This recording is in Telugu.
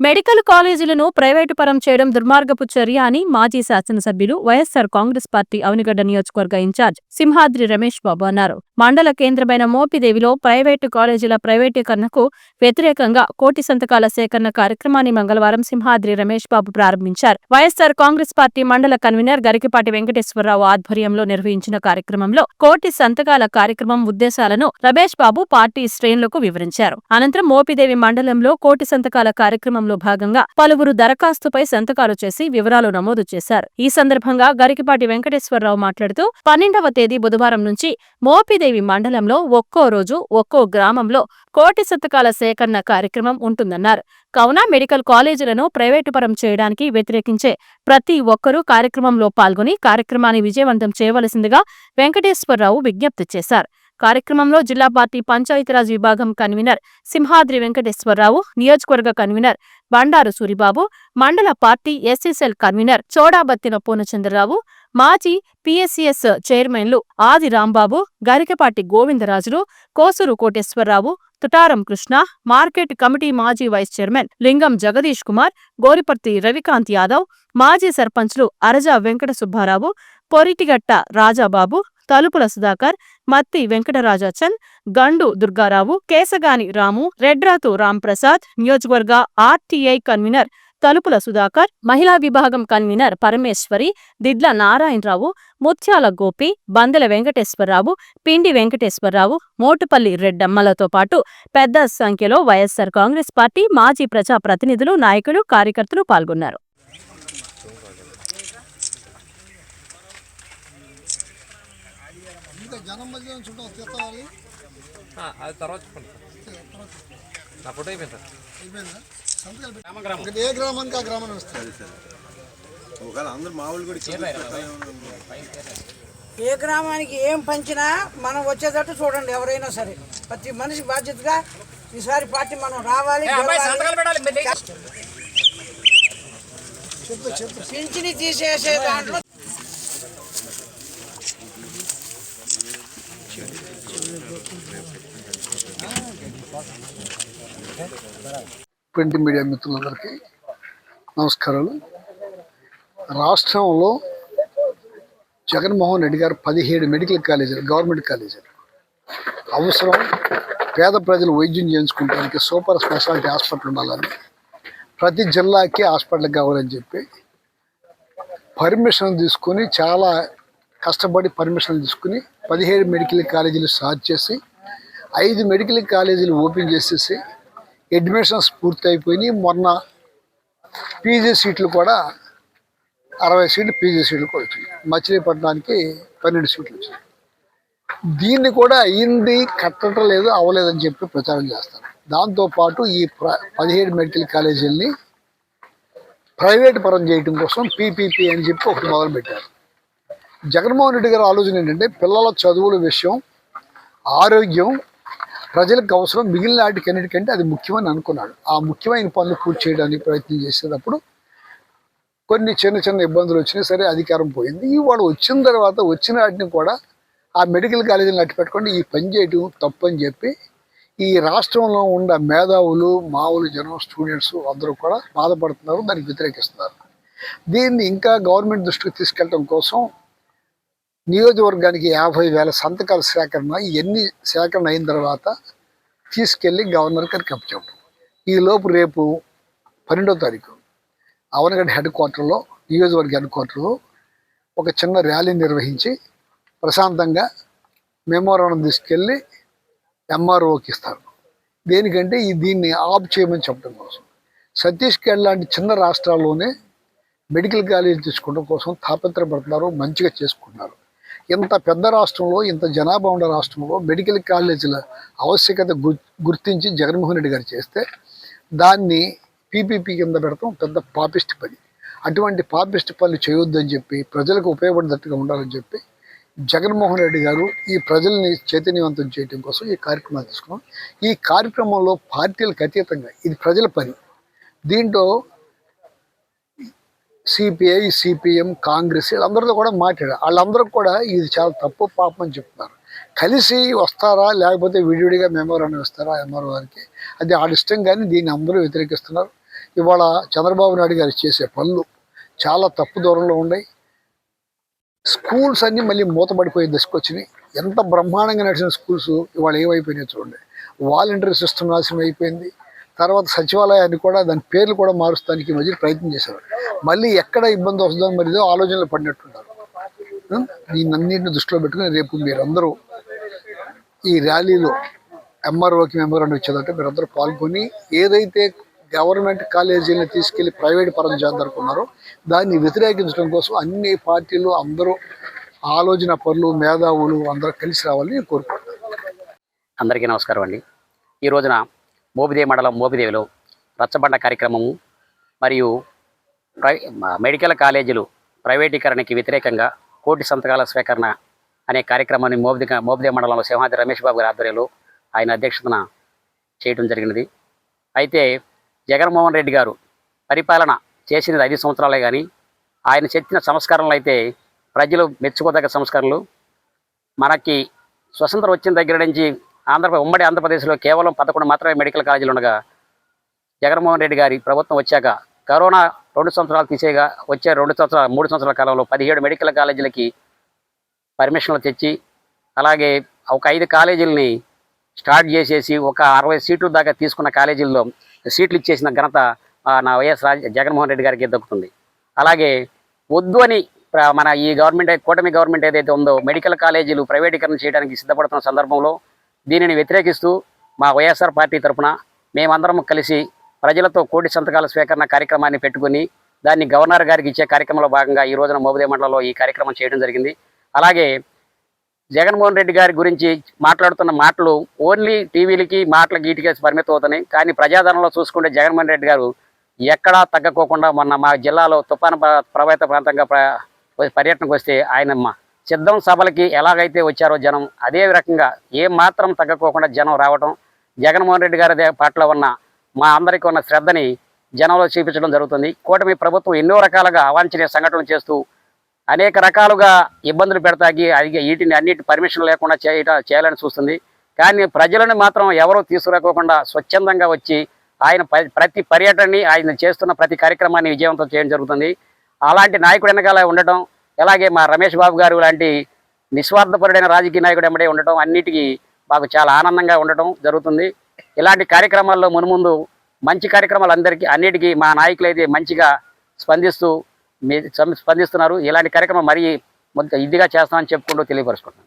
మెడికల్ కాలేజీలను ప్రైవేటు పరం చేయడం దుర్మార్గపు చర్య అని మాజీ శాసనసభ్యులు వైఎస్సార్ కాంగ్రెస్ పార్టీ అవనిగడ్డ నియోజకవర్గ ఇన్ఛార్జ్ సింహాద్రి రమేష్ బాబు అన్నారు. మండల కేంద్రమైన మోపిదేవిలో ప్రైవేటు కాలేజీల ప్రైవేటీకరణకు వ్యతిరేకంగా కోటి సంతకాల సేకరణ కార్యక్రమాన్ని మంగళవారం సింహాద్రి రమేష్ బాబు ప్రారంభించారు. వైఎస్సార్ కాంగ్రెస్ పార్టీ మండల కన్వీనర్ గరికిపాటి వెంకటేశ్వరరావు ఆధ్వర్యంలో నిర్వహించిన కార్యక్రమంలో కోటి సంతకాల కార్యక్రమం ఉద్దేశాలను రమేష్ బాబు పార్టీ శ్రేణులకు వివరించారు. అనంతరం మోపిదేవి మండలంలో కోటి సంతకాల కార్యక్రమంలో భాగంగా పలువురు దరఖాస్తుపై సంతకాలు చేసి వివరాలు నమోదు చేశారు. ఈ సందర్భంగా గరికిపాటి వెంకటేశ్వరరావు మాట్లాడుతూ పన్నెండవ తేదీ బుధవారం నుంచి మోపిదేవి మండలంలో ఒక్కో రోజు ఒక్కో గ్రామంలో కోటి శతకాల సేకరణ కార్యక్రమం ఉంటుందన్నారు. కావున మెడికల్ కాలేజీలను ప్రైవేటుపరం చేయడానికి వ్యతిరేకించే ప్రతి ఒక్కరూ కార్యక్రమంలో పాల్గొని కార్యక్రమాన్ని విజయవంతం చేయవలసిందిగా వెంకటేశ్వరరావు విజ్ఞప్తి చేశారు. కార్యక్రమంలో జిల్లా పార్టీ పంచాయతీరాజ్ విభాగం కన్వీనర్ సింహాద్రి వెంకటేశ్వరరావు నియోజకవర్గ కన్వీనర్ బండారు సూరిబాబు మండల party SSL convener Chodabathina Purnachandrarao మాజీ పిఎస్సిఎస్ చైర్మన్లు ఆది రాంబాబు గరికపాటి గోవిందరాజులు కోసూరు కోటేశ్వరరావు తుటారం కృష్ణ మార్కెట్ కమిటీ మాజీ వైస్ చైర్మన్ లింగం జగదీష్ కుమార్ గోరిపర్తి రవికాంత్ యాదవ్ మాజీ సర్పంచ్లు అరజా వెంకట సుబ్బారావు పొరిటిగట్ట రాజాబాబు తలుపుల సుధాకర్ మత్తి వెంకటరాజాచంద్ గండు దుర్గారావు కేసగాని రాము రెడ్రాతు రాంప్రసాద్ నియోజకవర్గ ఆర్టీఐ కన్వీనర్ తలుపుల సుధాకర్ మహిళా విభాగం కన్వీనర్ పరమేశ్వరి దిడ్ల నారాయణరావు ముత్యాల గోపి బందెల వెంకటేశ్వరరావు పిండి వెంకటేశ్వరరావు మోటుపల్లి రెడ్డమ్మలతో పాటు పెద్ద సంఖ్యలో వైఎస్సార్ కాంగ్రెస్ పార్టీ మాజీ ప్రజా ప్రతినిధులు నాయకులు కార్యకర్తలు పాల్గొన్నారు. తర్వాత నా ఫోటో అయిపోయింది సార్. ఏ గ్రామానికి ఆ గ్రామాన్ని వస్తుంది ఒకవేళ అందరు మామూలు కూడా ఇచ్చి ఏ గ్రామానికి ఏం పంచినా మనం వచ్చేటట్టు చూడండి ఎవరైనా సరే. ప్రతి మనిషి బాధ్యతగా ఈసారి పార్టీ మనం రావాలి పింఛని తీసేసే దాంట్లో ప్రింట్ మీడియా మిత్రులందరికీ నమస్కారాలు. రాష్ట్రంలో జగన్మోహన్ రెడ్డి గారు పదిహేడు మెడికల్ కాలేజీలు గవర్నమెంట్ కాలేజీలు. అవసరం పేద ప్రజలు వైద్యం చేయించుకోవడానికి సూపర్ స్పెషాలిటీ హాస్పిటల్ ఉండాలని ప్రతి జిల్లాకి హాస్పిటల్ కావాలని చెప్పి పర్మిషన్ తీసుకొని చాలా కష్టపడి పర్మిషన్ తీసుకుని పదిహేడు మెడికల్ కాలేజీలు స్టార్ట్ చేసి ఐదు మెడికల్ కాలేజీలు ఓపెన్ చేసేసి అడ్మిషన్స్ పూర్తి అయిపోయినాయి మొన్న పీజీ సీట్లు కూడా అరవై సీట్లు పీజీ సీట్లు కూడా వచ్చినాయి. మచిలీపట్నానికి పన్నెండు సీట్లు వచ్చినాయి. దీన్ని కూడా అయింది కట్టడం లేదు అవ్వలేదని చెప్పి ప్రచారం చేస్తారు. దాంతోపాటు ఈ ప్ర పదిహేడు మెడికల్ కాలేజీల్ని ప్రైవేట్ పరం చేయడం కోసం పీపీపీ అని చెప్పి ఒకటి మొదలుపెట్టారు. జగన్మోహన్ రెడ్డి గారి ఆలోచన ఏంటంటే పిల్లల చదువుల విషయం ఆరోగ్యం ప్రజలకు అవసరం మిగిలిన వాటికి అన్నిటికంటే అది ముఖ్యమని అనుకున్నాడు. ఆ ముఖ్యమైన పనులు పూర్తి చేయడానికి ప్రయత్నం చేసేటప్పుడు కొన్ని చిన్న చిన్న ఇబ్బందులు వచ్చినా సరే అధికారం పోయింది. ఇవాడు వచ్చిన తర్వాత వచ్చిన వాటిని కూడా ఆ మెడికల్ కాలేజీని అట్టి పెట్టుకుంటే ఈ పని చేయటం తప్పు అని చెప్పి ఈ రాష్ట్రంలో ఉన్న మేధావులు మామూలు జనం స్టూడెంట్స్ అందరూ కూడా బాధపడుతున్నారు దానికి వ్యతిరేకిస్తున్నారు. దీన్ని ఇంకా గవర్నమెంట్ దృష్టికి తీసుకెళ్ళడం కోసం నియోజకవర్గానికి యాభై వేల సంతకాల సేకరణ ఇవన్నీ సేకరణ అయిన తర్వాత తీసుకెళ్ళి గవర్నర్ గారికి అప్పచెప్పడం. ఈ లోపు రేపు పన్నెండో తారీఖు అవనగడ్డ హెడ్ క్వార్టర్లో నియోజకవర్గ హెడ్ క్వార్టర్లో ఒక చిన్న ర్యాలీ నిర్వహించి ప్రశాంతంగా మెమోరాండం తీసుకెళ్ళి ఎంఆర్ఓకి ఇస్తారు. దేనికంటే ఈ దీన్ని ఆఫ్ చేయమని చెప్పడం కోసం. ఛత్తీస్గఢ్ లాంటి చిన్న రాష్ట్రాల్లోనే మెడికల్ కాలేజ్ తీసుకోవడం కోసం తాపత్రపడుతున్నారు మంచిగా చేసుకుంటున్నారు. ఇంత పెద్ద రాష్ట్రంలో ఇంత జనాభా ఉన్న రాష్ట్రంలో మెడికల్ కాలేజీల ఆవశ్యకత గుర్తించి జగన్మోహన్ రెడ్డి గారు చేస్తే దాన్ని పీపీపీ కింద పెడతాం పెద్ద పాపిస్ట్ పని. అటువంటి పాపిస్ట్ పనులు చేయొద్దని చెప్పి ప్రజలకు ఉపయోగపడేటట్టుగా ఉండాలని చెప్పి జగన్మోహన్ రెడ్డి గారు ఈ ప్రజల్ని చైతన్యవంతం చేయడం కోసం ఈ కార్యక్రమాలు తీసుకున్నాం. ఈ కార్యక్రమంలో పార్టీలకు అతీతంగా ఇది ప్రజల పని. దీంట్లో సిపిఐ సిపిఎం కాంగ్రెస్ వీళ్ళందరితో కూడా మాట్లాడారు. వాళ్ళందరూ కూడా ఇది చాలా తప్పు పాపం అని చెప్తున్నారు. కలిసి వస్తారా? లేకపోతే విడివిడిగా మెమోరాన్ని ఇస్తారా ఎంఆర్ఓ గారికి? అది వాళ్ళ ఇష్టం కానీ దీన్ని అందరూ వ్యతిరేకిస్తున్నారు. ఇవాళ చంద్రబాబు నాయుడు గారు చేసే పనులు చాలా తప్పు దూరంలో ఉన్నాయి. స్కూల్స్ అన్నీ మళ్ళీ మూతపడిపోయే దశకు వచ్చినాయి. ఎంత బ్రహ్మాండంగా నడిచిన స్కూల్స్ ఇవాళ ఏమైపోయినాయి చూడండి. వాలంటీర్ సిస్టమ్ నాశనం అయిపోయింది. తర్వాత సచివాలయాన్ని కూడా దాని పేర్లు కూడా మారుస్తానికి మధ్య ప్రయత్నం చేశారు. మళ్ళీ ఎక్కడ ఇబ్బంది వస్తుందో మరి ఏదో ఆలోచనలు పడినట్టున్నారు. దీన్నన్నింటిని దృష్టిలో పెట్టుకుని రేపు మీరందరూ ఈ ర్యాలీలో ఎంఆర్ఓకి మెంబర్ అని వచ్చేదంటే మీరందరూ పాల్గొని ఏదైతే గవర్నమెంట్ కాలేజీలను తీసుకెళ్ళి ప్రైవేట్ పరం చేద్దనుకున్నారో దాన్ని వ్యతిరేకించడం కోసం అన్ని పార్టీలు అందరూ ఆలోచన పనులు మేధావులు అందరూ కలిసి రావాలని నేను కోరుకుంటున్నాను. అందరికీ నమస్కారం అండి. ఈ రోజున మోపిదేవి మండలం మోపిదేవిలో రచ్చబండ కార్యక్రమము మరియు ప్రై మెడికల్ కాలేజీలు ప్రైవేటీకరణకి వ్యతిరేకంగా కోటి సంతకాల స్వీకరణ అనే కార్యక్రమాన్ని మోపిది మోపిదేవి మండలంలో సింహాద్రి రమేష్ బాబు గారి ఆధ్వర్యంలో ఆయన అధ్యక్షతన చేయడం జరిగినది. అయితే జగన్మోహన్ రెడ్డి గారు పరిపాలన చేసినది ఐదు సంవత్సరాలే కానీ ఆయన చెప్పిన సంస్కరణలు అయితే ప్రజలు మెచ్చుకోదగ్గ సంస్కరణలు. మనకి స్వతంత్రం వచ్చిన దగ్గర నుంచి ఆంధ్రప్రదేశ్ ఉమ్మడి ఆంధ్రప్రదేశ్లో కేవలం పదకొండు మాత్రమే మెడికల్ కాలేజీలు ఉండగా జగన్మోహన్ రెడ్డి గారి ప్రభుత్వం వచ్చాక కరోనా రెండు సంవత్సరాలు తీసేగా వచ్చే రెండు సంవత్సరాల మూడు సంవత్సరాల కాలంలో పదిహేడు మెడికల్ కాలేజీలకి పర్మిషన్లు తెచ్చి అలాగే ఒక ఐదు కాలేజీలని స్టార్ట్ చేసేసి ఒక అరవై సీట్లు దాకా తీసుకున్న కాలేజీల్లో సీట్లు ఇచ్చేసిన ఘనత నా వైఎస్ రాజ జగన్మోహన్ రెడ్డి గారికి దక్కుతుంది. అలాగే వద్దు అని మన ఈ గవర్నమెంట్ కూటమి గవర్నమెంట్ ఏదైతే ఉందో మెడికల్ కాలేజీలు ప్రైవేటీకరణ చేయడానికి సిద్ధపడుతున్న సందర్భంలో దీనిని వ్యతిరేకిస్తూ మా వైఎస్ఆర్ పార్టీ తరఫున మేమందరం కలిసి ప్రజలతో కోటి సంతకాల స్వీకరణ కార్యక్రమాన్ని పెట్టుకుని దాన్ని గవర్నర్ గారికి ఇచ్చే కార్యక్రమంలో భాగంగా ఈ రోజున మోబుదే మండలంలో ఈ కార్యక్రమం చేయడం జరిగింది. అలాగే జగన్మోహన్ రెడ్డి గారి గురించి మాట్లాడుతున్న మాటలు ఓన్లీ టీవీలకి మాటలకి గీటికే పరిమితం అవుతున్నాయి. కానీ ప్రజాదరణలో చూసుకుంటే జగన్మోహన్ రెడ్డి గారు ఎక్కడా తగ్గకోకుండా మొన్న మా జిల్లాలో తుఫాను ప్రభావిత ప్రాంతంగా ప్ర- పర్యటనకు వస్తే ఆయన సిద్ధం సభలకి ఎలాగైతే వచ్చారో జనం అదే రకంగా ఏ మాత్రం తగ్గకోకుండా జనం రావటం జగన్మోహన్ రెడ్డి గారి పట్ల ఉన్న మా అందరికీ ఉన్న శ్రద్ధని జనంలో చూపించడం జరుగుతుంది. కూటమి ప్రభుత్వం ఎన్నో రకాలుగా అవాంఛనీయ సంఘటనలు చేస్తూ అనేక రకాలుగా ఇబ్బందులు పెడతాయి అది వీటిని అన్నిటి పర్మిషన్ లేకుండా చేయట చేయాలని చూస్తుంది. కానీ ప్రజలను మాత్రం ఎవరూ తీసుకురాకోకుండా స్వచ్ఛందంగా వచ్చి ఆయన ప- ప్రతి పర్యటనని ఆయన చేస్తున్న ప్రతి కార్యక్రమాన్ని విజయవంతం చేయడం జరుగుతుంది. అలాంటి నాయకుడు వెనకాల ఉండటం అలాగే మా రమేష్ బాబు గారు లాంటి నిస్వార్థపరుడైన రాజకీయ నాయకుడు ఎమ్మడే ఉండటం అన్నిటికీ మాకు చాలా ఆనందంగా ఉండటం జరుగుతుంది. ఇలాంటి కార్యక్రమాల్లో మునుముందు మంచి కార్యక్రమాలు అందరికీ అన్నిటికీ మా నాయకులు అయితే మంచిగా స్పందిస్తూ మీ స్పందిస్తున్నారు. ఇలాంటి కార్యక్రమం మరీ ఇదిగా చేస్తామని చెప్పుకుంటూ తెలియపరుచుకుంటున్నాను.